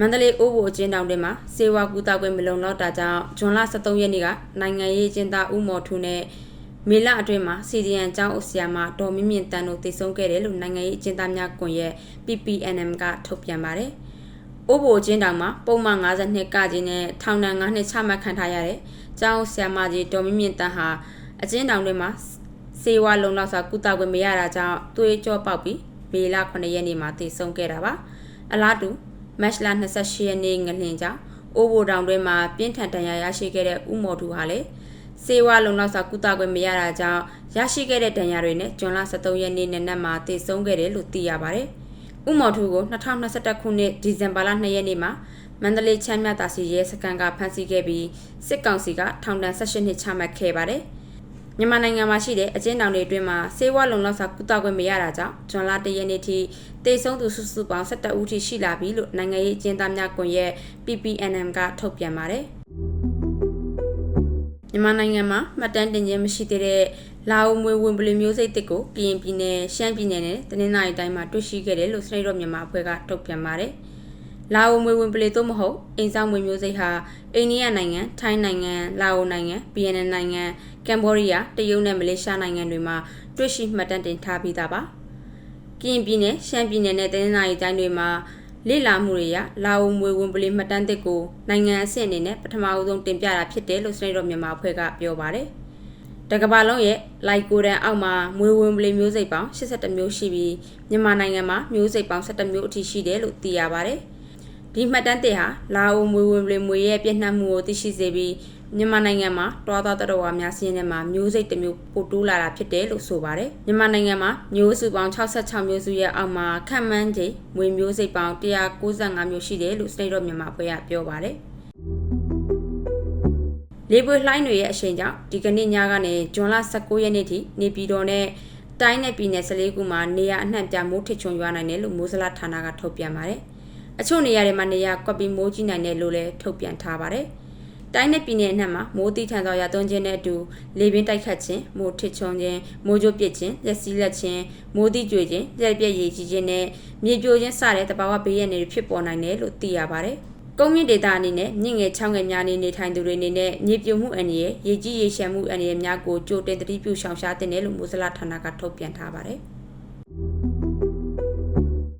မန္တလေးအိုးဘိုအကျဉ်းတောင်တွင်မှာစေဝါကူတာခွင့်မလုံလောက်တာကြောင့်ဇွန်လ23ရက်နေ့ကနိုင်ငံရေးကျင်းသားဦးမော်ထူနဲ့မေလအတွင်းမှာစီဒီအန်ကျောင်းအုပ်ဆရာမဒေါ်မင်းမြင့်တန်းတို့တည်ဆုံခဲ့တယ်လို့နိုင်ငံရေးအကျဉ်းသားများကွန်ရက် PPNM ကထုတ်ပြန်ပါတယ်။အိုးဘိုအကျဉ်းတောင်မှာပုံမှန်52ကကြီးနဲ့ထောင်ဒဏ်9နှစ်ချမှတ်ခံထားရတဲ့ကျောင်းဆရာမကြီးဒေါ်မင်းမြင့်တန်းဟာအကျဉ်းတောင်တွင်မှာစေဝါလုံလောက်စွာကုသခွင့်မရတာကြောင့်သွေးကြောပေါက်ပြီးမေလ9ရက်နေ့မှာတည်ဆုံခဲ့တာပါ။အလားတူ မတ်လ28ရက်နေ့ငလင်ကြောင့်အိုးဘိုတောင်တွင်မှာပြင်းထန်ဒဏ်ရာရရှိခဲ့တဲ့ဦးမော်သူဟာလည်းစေဝါလုံလောက်စွာကုသခွင့်မရတာကြောင့်ရရှိခဲ့တဲ့ဒဏ်ရာတွေနဲ့ဇွန်လ23ရက်နေ့နနက်မှာတည်ဆုံခဲ့တယ်လို့သိရပါတယ်။ဦးမော်သူကို2021ခုနှစ်ဒီဇင်ဘာလ2ရက်နေ့မှာမန္တလေးချမ်းမြတာစီရဲစခန်းကဖမ်းဆီးခဲ့ပြီးစစ်ကောင်စီကထောင်ဒဏ်18နှစ်ချမှတ်ခဲ့ပါတယ်။ မြန်မာနိုင်ငံမှာရှိတဲ့အကျဉ်းထောင်တွေအတွင်းမှာဆေးဝါးလုံလောက်စွာကုသခွင့်မရတာကြောင့်ဇွန်လ၁ရက်နေ့ထိတေဆုံးသူစုစုပေါင်း17ဦးထိရှိလာပြီလို့နိုင်ငံရေးအကျဉ်းသားများကွန်ရက် PPNM ကထုတ်ပြန်ပါတယ်။မြန်မာနိုင်ငံမှာမှတ်တမ်းတင်ခြင်းမရှိသေးတဲ့လာအိုမွေဝင်ပလီမျိုးစိတ်တစ်ကိုကရင်ပြည်နယ်ရှမ်းပြည်နယ်နဲ့တနင်္သာရီတိုင်းမှာတွေ့ရှိခဲ့တယ်လို့စနေတော်မြန်မာအဖွဲ့ကထုတ်ပြန်ပါတယ်။ လာအိုမွေဝင်ပလေသို့မဟုတ်အိမ်ဆောင်မွေမျိုးစိတ်ဟာအိန္ဒိယနိုင်ငံထိုင်းနိုင်ငံလာအိုနိုင်ငံဗီယက်နမ်နိုင်ငံကမ်ဘောဒီးယားတရုတ်နဲ့မလေးရှားနိုင်ငံတွေမှာတွေ့ရှိမှတ်တမ်းတင်ထားပြီးသားပါကရင်ပြည်နယ်ရှမ်းပြည်နယ်နဲ့တနင်္သာရီတိုင်းတွေမှာလေ့လာမှုတွေရလာအိုမွေဝင်ပလေမှတ်တမ်းတစ်ကိုနိုင်ငံအဆင့်အနေနဲ့ပထမအဆုံးတင်ပြတာဖြစ်တယ်လို့စနေတော်မြန်မာအဖွဲ့ကပြောပါတယ်တကဘာလုံးရဲ့လိုက်ကိုတန်အောက်မှာမွေဝင်ပလေမျိုးစိတ်ပေါင်း82မျိုးရှိပြီးမြန်မာနိုင်ငံမှာမျိုးစိတ်ပေါင်း17မျိုးအထိရှိတယ်လို့သိရပါတယ်။ ဒီမှတ်တမ်းတင်ဟာလာအိုမွေဝင်ပလင်မွေရဲ့ပြည့်နှက်မှုကိုသိရှိစေပြီးမြန်မာနိုင်ငံမှာတွားသွားတော်ဝါများစီးရင်ထဲမှာမျိုးစိတ်တစ်မျိုးပိုတိုးလာတာဖြစ်တယ်လို့ဆိုပါတယ်မြန်မာနိုင်ငံမှာမျိုးစုပေါင်း66မျိုးစုရဲ့အောက်မှာခန့်မှန်းခြေမွေမျိုးစိတ်ပေါင်း195မျိုးရှိတယ်လို့စနေတော့မြန်မာဖွဲ့ကပြောပါတယ်လေပွေလှိုင်းတွေရဲ့အရှိန်ကြောင့်ဒီကနေ့ညကနေဇွန်လ19ရက်နေ့ထိနေပြည်တော်နဲ့တိုင်းနယ်ပြည်နယ်14ခုမှာနေရအနှံ့ပြမိုးထစ်ချုံရွာနိုင်တယ်လို့မိုးစလဌာနကထုတ်ပြန်ပါတယ်။ အချို့နေရာတွေမှာနေရာကွက်ပြီးမိုးကြီးနိုင်တယ်လို့လည်းထုတ်ပြန်ထားပါတယ်။တိုင်းနဲ့ပြည်နယ်အနှံ့မှာမိုးတိထန်စွာရသွန်းခြင်းနဲ့အတူလေပြင်းတိုက်ခတ်ခြင်းမိုးထစ်ချုံခြင်းမိုးကြိုးပစ်ခြင်းလက်စည်းလက်ခြင်းမိုးတိကြွေခြင်းလက်ပြက်ရည်ကြီးခြင်းနဲ့မြေပြိုခြင်းစတဲ့တဘာဝဘေးရန်တွေဖြစ်ပေါ်နိုင်တယ်လို့သိရပါတယ်။ကုန်းမြင့်ဒေသအနေနဲ့မြင့်ငယ်ချောင်းငယ်များနေနေထိုင်သူတွေအနေနဲ့မြေပြိုမှုအန္တရာယ်ရေကြီးရေရှမ်းမှုအန္တရာယ်များကိုကြိုတင်သတိပြုရှောင်ရှားသင့်တယ်လို့မူစလဌာနကထုတ်ပြန်ထားပါတယ်။